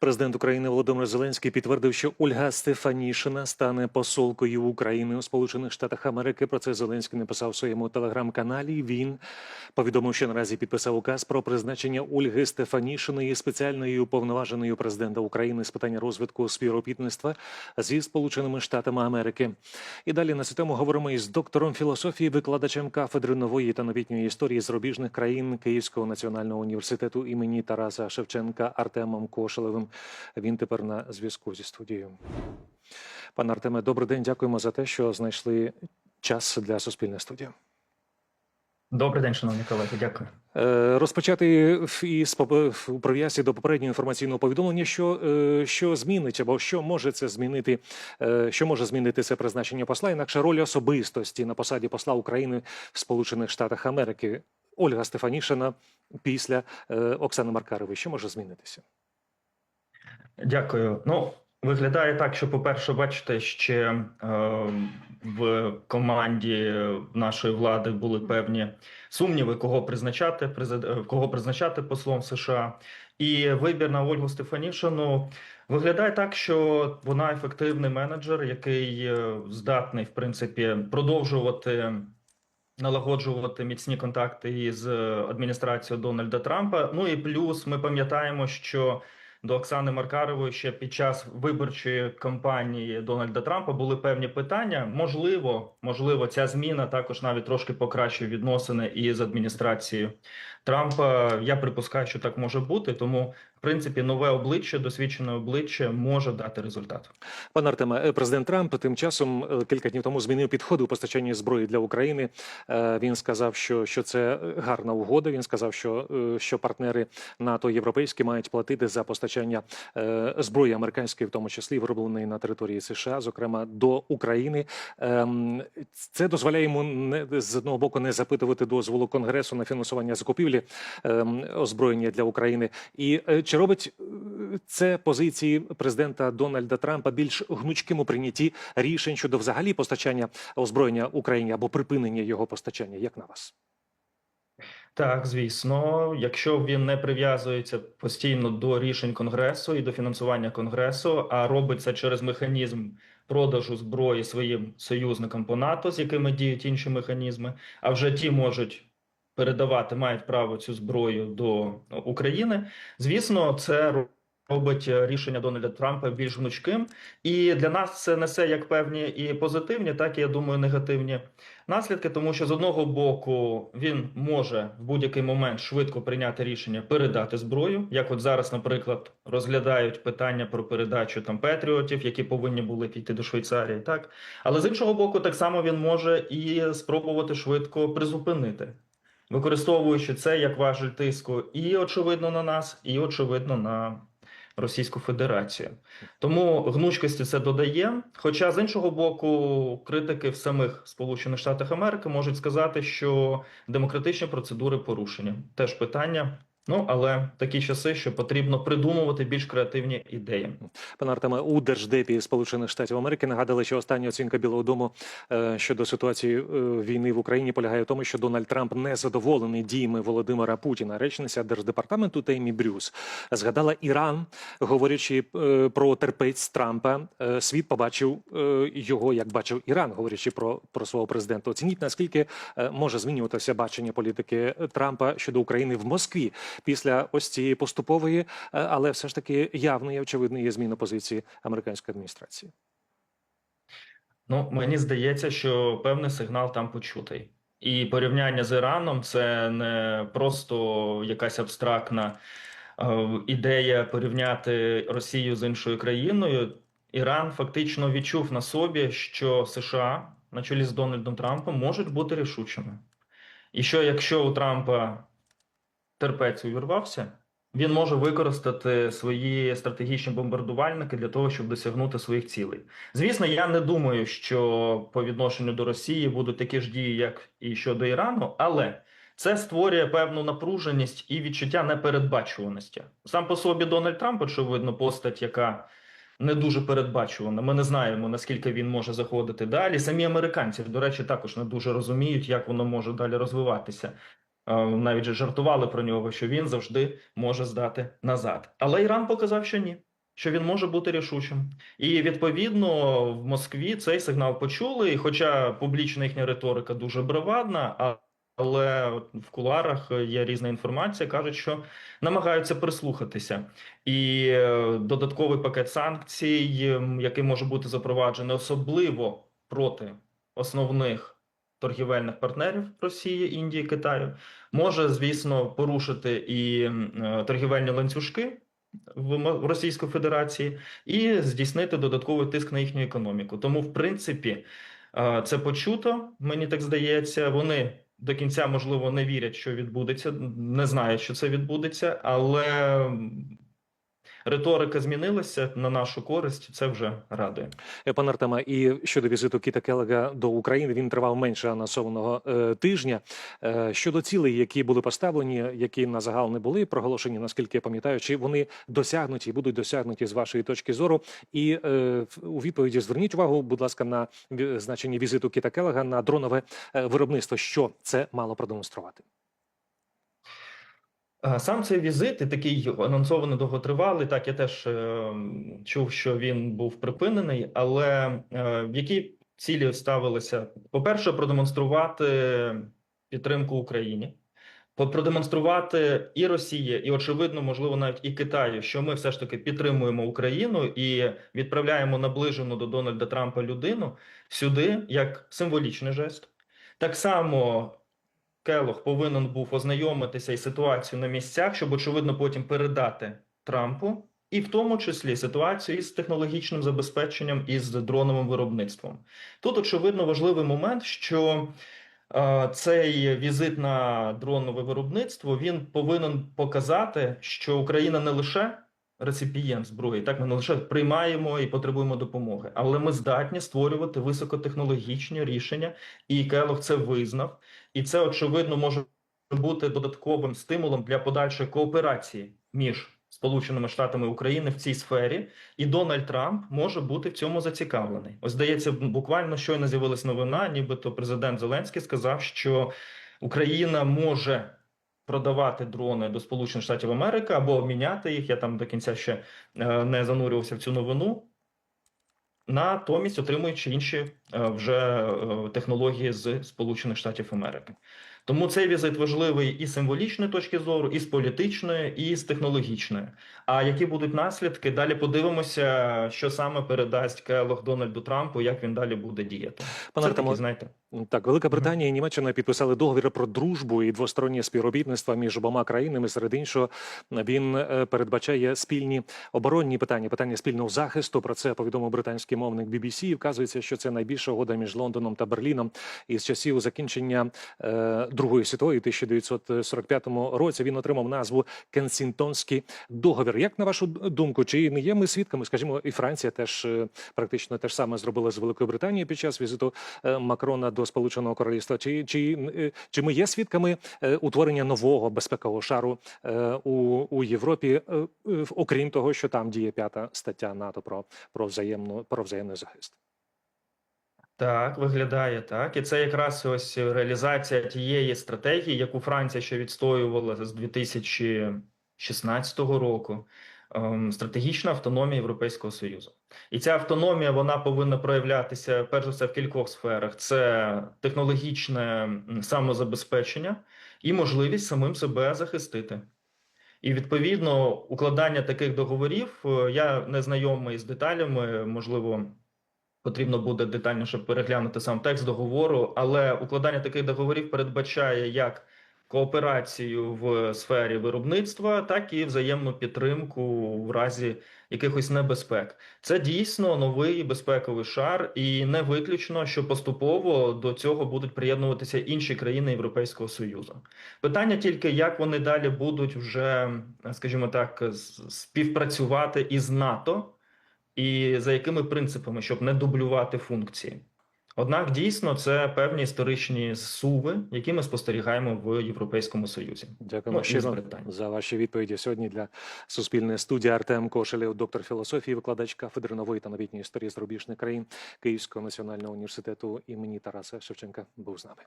Президент України Володимир Зеленський підтвердив, що Ольга Стефанішина стане посолкою України у Сполучених Штатах Америки. Про це Зеленський написав в своєму телеграм-каналі. Він повідомив, що наразі підписав указ про призначення Ольги Стефанішиної спеціальною уповноваженою президента України з питань розвитку співробітництва зі Сполученими Штатами Америки. І далі на цю говоримо із доктором філософії, викладачем кафедри нової та новітньої історії зарубіжних країн Київського національного університету імені Тараса Шевченка Артемом Кошелевим. Він тепер на зв'язку зі студією. Пане Артеме, добрий день. Дякуємо за те, що знайшли час для суспільної студії. Добрий день, шановні колеги. Дякую. Е, Розпочати із в- прив'язці до попереднього інформаційного повідомлення, що, е, що змінить або що може це змінити, е, що може змінити це призначення посла, інакше роль особистості на посаді посла України в Сполучених Штатах Америки. Ольга Стефанішина після Оксани Маркарової. Що може змінитися? Дякую. Ну, виглядає так, що, по-перше, бачите, ще е, в команді нашої влади були певні сумніви, кого призначати, презид... е, кого призначати послом США. І вибір на Ольгу Стефанішину виглядає так, що вона ефективний менеджер, який е, здатний, в принципі, продовжувати. Налагоджувати міцні контакти із е, адміністрацією Дональда Трампа. Ну і плюс ми пам'ятаємо, що до Оксани Маркарової ще під час виборчої кампанії Дональда Трампа були певні питання. Можливо, можливо, ця зміна також навіть трошки покращує відносини із адміністрацією Трампа. Я припускаю, що так може бути. Тому, принципі, нове обличчя, досвідчене обличчя може дати результат. Пане Артеме, е, президент Трамп тим часом е, кілька днів тому змінив підходи у постачанні зброї для України. Е, Він сказав, що, що це гарна угода. Він сказав, що, що партнери НАТО європейські мають платити за постачання зброї американської, в тому числі виробленої на території США, зокрема до України. Ем, Це дозволяє йому не з одного боку не запитувати дозволу Конгресу на фінансування закупівлі ем, озброєння для України. І чи робить е, це позиції президента Дональда Трампа більш гнучким у прийнятті рішень щодо взагалі постачання озброєння Україні або припинення його постачання? Як на вас? Так, звісно, якщо він не прив'язується постійно до рішень Конгресу і до фінансування Конгресу, а робить це через механізм продажу зброї своїм союзникам по НАТО, з якими діють інші механізми, а вже ті можуть передавати, мають право цю зброю до України. Звісно, це робить рішення Дональда Трампа більш гнучким, і для нас це несе як певні і позитивні, так і я думаю, негативні наслідки, тому що з одного боку він може в будь-який момент швидко прийняти рішення передати зброю, як от зараз, наприклад, розглядають питання про передачу там патріотів, які повинні були піти до Швейцарії, так але з іншого боку, так само він може і спробувати швидко призупинити. Використовуючи це як важель тиску, і очевидно на нас, і очевидно на Російську Федерацію. Тому гнучкості це додає. Хоча з іншого боку, критики в самих Сполучених Штатах Америки можуть сказати, що демократичні процедури порушені. Теж питання. Ну але такі часи, що потрібно придумувати більш креативні ідеї. Пане Артеме, у держдепі Сполучених Штатів Америки нагадали, що остання оцінка Білого Дому е, щодо ситуації е, війни в Україні полягає в тому, що Дональд Трамп не задоволений діями Володимира Путіна. Речниця держдепартаменту Теймі Брюс згадала Іран, говорячи е, про терпець Трампа. Світ побачив його, як бачив Іран, говорячи про, про свого президента. Оцініть наскільки може змінюватися бачення політики Трампа щодо України в Москві після ось цієї поступової, е, але все ж таки явної, очевидної є зміна позиції американської адміністрації. Ну, мені здається, що певний сигнал там почутий. І порівняння з Іраном це не просто якась абстрактна е, ідея порівняти Росію з іншою країною. Іран фактично відчув на собі, що США на чолі з Дональдом Трампом можуть бути рішучими. І що якщо у Трампа терпець увірвався, він може використати свої стратегічні бомбардувальники для того, щоб досягнути своїх цілей. Звісно, я не думаю, що по відношенню до Росії будуть такі ж дії, як і щодо Ірану, але це створює певну напруженість і відчуття непередбачуваності. Сам по собі Дональд Трамп, очевидно, постать, яка не дуже передбачувана. Ми не знаємо, наскільки він може заходити далі. Самі американці, до речі, також не дуже розуміють, як воно може далі розвиватися. Навіть жартували про нього, що він завжди може здати назад. Але Іран показав, що ні. що він може бути рішучим. І відповідно в Москві цей сигнал почули. І хоча публічна їхня риторика дуже бравадна, але в кулуарах є різна інформація, кажуть, що намагаються прислухатися. І е, додатковий пакет санкцій, який може бути запроваджений, особливо проти основних торгівельних партнерів Росії, Індії, Китаю, може, звісно, порушити і е, торгівельні ланцюжки в в Федерації і здійснити додатковий тиск на їхню економіку. Тому, в принципі, е, це почуто, мені так здається. Вони до кінця, можливо, не вірять, що відбудеться, не знають, що це відбудеться, але риторика змінилася на нашу користь. Це вже радує. Пане Артема, і щодо візиту Кіта Келега до України, він тривав менше анонсованого е, тижня. Е, щодо цілей, які були поставлені, які на загал не були проголошені, наскільки я пам'ятаю, чи вони досягнуті і будуть досягнуті з вашої точки зору? І е, у відповіді зверніть увагу, будь ласка, на значення візиту Кіта Келега на дронове е, виробництво. Що це мало продемонструвати? А, Сам цей візит, і такий анонсований довготривалий, так я теж е, чув, що він був припинений, але е, в які цілі ставилися? По-перше, продемонструвати підтримку Україні, по- продемонструвати і Росії, і очевидно, можливо, навіть і Китаю, що ми все ж таки підтримуємо Україну і відправляємо наближену до Дональда Трампа людину сюди як символічний жест. Так само Келох повинен був ознайомитися із ситуацією на місцях, щоб очевидно потім передати Трампу, і в тому числі ситуацію із технологічним забезпеченням і з дроновим виробництвом. Тут очевидно важливий момент, що е, цей візит на дронове виробництво він повинен показати, що Україна не лише реципієнт зброї, так ми не лише приймаємо і потребуємо допомоги, але ми здатні створювати високотехнологічні рішення, і Келох це визнав. І це очевидно може бути додатковим стимулом для подальшої кооперації між Сполученими Штатами України в цій сфері, і Дональд Трамп може бути в цьому зацікавлений. Ось здається, буквально щойно з'явилась новина, нібито президент Зеленський сказав, що Україна може продавати дрони до Сполучених Штатів Америки або обміняти їх. Я там до кінця ще е, не занурювався в цю новину. Натомість отримуючи інші е, вже е, технології з Сполучених Штатів Америки. Тому цей візит важливий і з символічної точки зору, і з політичної, і з технологічної. А які будуть наслідки? Далі подивимося, що саме передасть Келох Дональду Трампу, як він далі буде діяти. Пане такі, знаєте, Так, Велика Британія і Німеччина підписали договір про дружбу і двостороннє співробітництво між обома країнами. Серед іншого, він е, передбачає спільні оборонні питання, питання спільного захисту. Про це повідомив британський мовник BBC. І вказується, що це найбільша угода між Лондоном та Берліном із часів закінчення е, Другої світової у 1945 році. Він отримав назву Кенсінтонський договір. Як на вашу думку, чи не є ми свідками? Скажімо, і Франція теж е, практично те ж саме зробила з Великою Британією під час візиту е, Макрона до Сполученого Королівства. Чи, чи, е, чи ми є свідками е, утворення нового безпекового шару е, у, у Європі, окрім того, що там діє п'ята стаття НАТО про, про взаємну про взаємний захист? Так, виглядає так. І це якраз ось реалізація тієї стратегії, яку Франція ще відстоювала з 2016 року. Ем, Стратегічна автономія Європейського Союзу. І ця автономія вона повинна проявлятися перш за все в кількох сферах: це технологічне самозабезпечення і можливість самим себе захистити. І відповідно укладання таких договорів е, я не знайомий з деталями, можливо. Потрібно буде детальніше переглянути сам текст договору, але укладання таких договорів передбачає як кооперацію в сфері виробництва, так і взаємну підтримку в разі якихось небезпек. Це дійсно новий безпековий шар, і не виключно, що поступово до цього будуть приєднуватися інші країни Європейського Союзу. Питання тільки, як вони далі будуть вже, скажімо так, співпрацювати із НАТО і за якими принципами, щоб не дублювати функції. Однак дійсно це певні історичні суви, які ми спостерігаємо в Європейському Союзі. Дякуємо Ну, щиро за ваші відповіді сьогодні для Суспільної студії Артем Кошелєв, доктор філософії, викладач кафедри нової та новітньої історії зарубіжних країн Київського національного університету імені Тараса Шевченка був з нами.